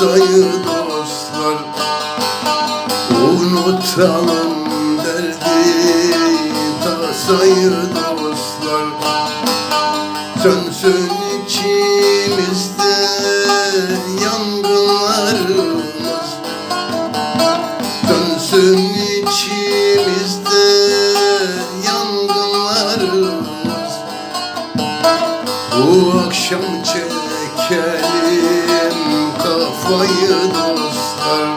tasayı dostlar. Unutalım derdi tasayı dostlar. Sönsün içimizde yangınlarımız. Sönsün içimizde yangınlarımız. Bu akşam çekelim kafayı dostlar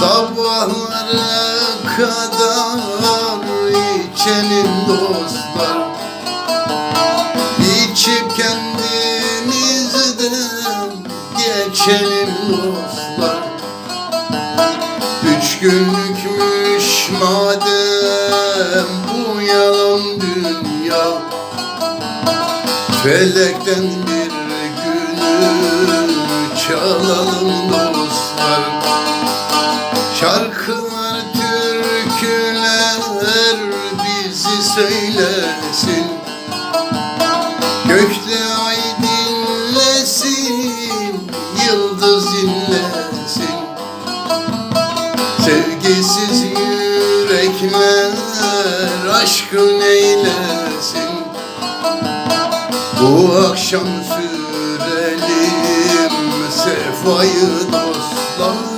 Sabahlara kadar içelim dostlar. İçip kendimizden geçelim dostlar. Üç günlükmüş madem bu yalan dünya. Felekten bir günü çalalım dostlar Şarkılar, türküler bizi söylesin. Gökte ay dinlesin, yıldız inlesin Sevgisiz yürekler aşkın eylesin. Bu akşam sürelim sefayı dostlar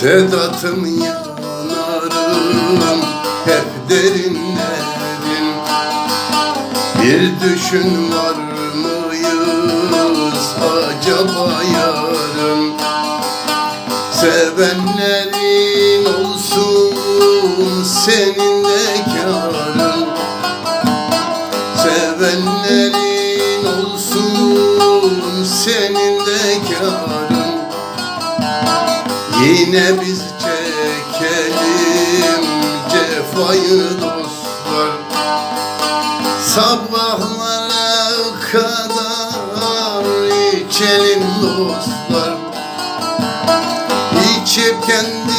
Sedat'ım yanarım hep derinlerin Bir düşün var mıyız acaba yarın? Sevenlerin olsun senin de Yine biz çekelim cefayı dostlar. Sabahlara kadar içelim dostlar. İçip kendimizden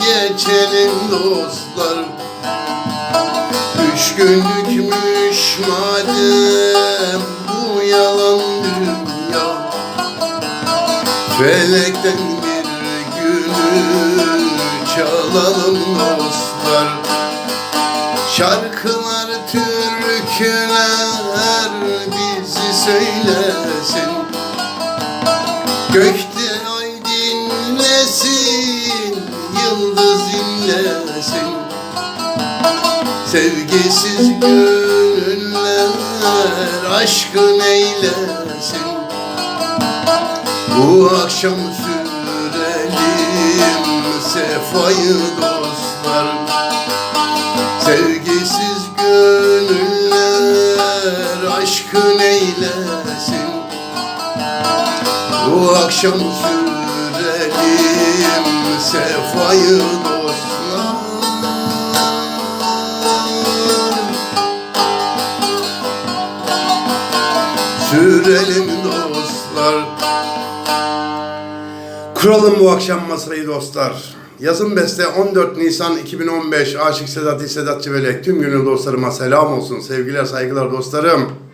geçelim dostlar. Üç günlükmüş madem Felekten bir günü çalalım dostlar. Şarkılar, türküler bizi söylesin. Gökte ay dinlesin, yıldız inlesin. Sevgisiz gönüller aşkın eylesin bu akşam sürelim sefayı dostlar. Sevgisiz gönüller aşkın eylesin Bu akşam sürelim sefayı dostlar. Sürelim dostlar Kuralım bu akşam masayı dostlar. Yazın beste 14 Nisan 2015 Aşık Sedat. Sedat Civelek tüm gönül dostlarıma selam olsun. Sevgiler saygılar dostlarım.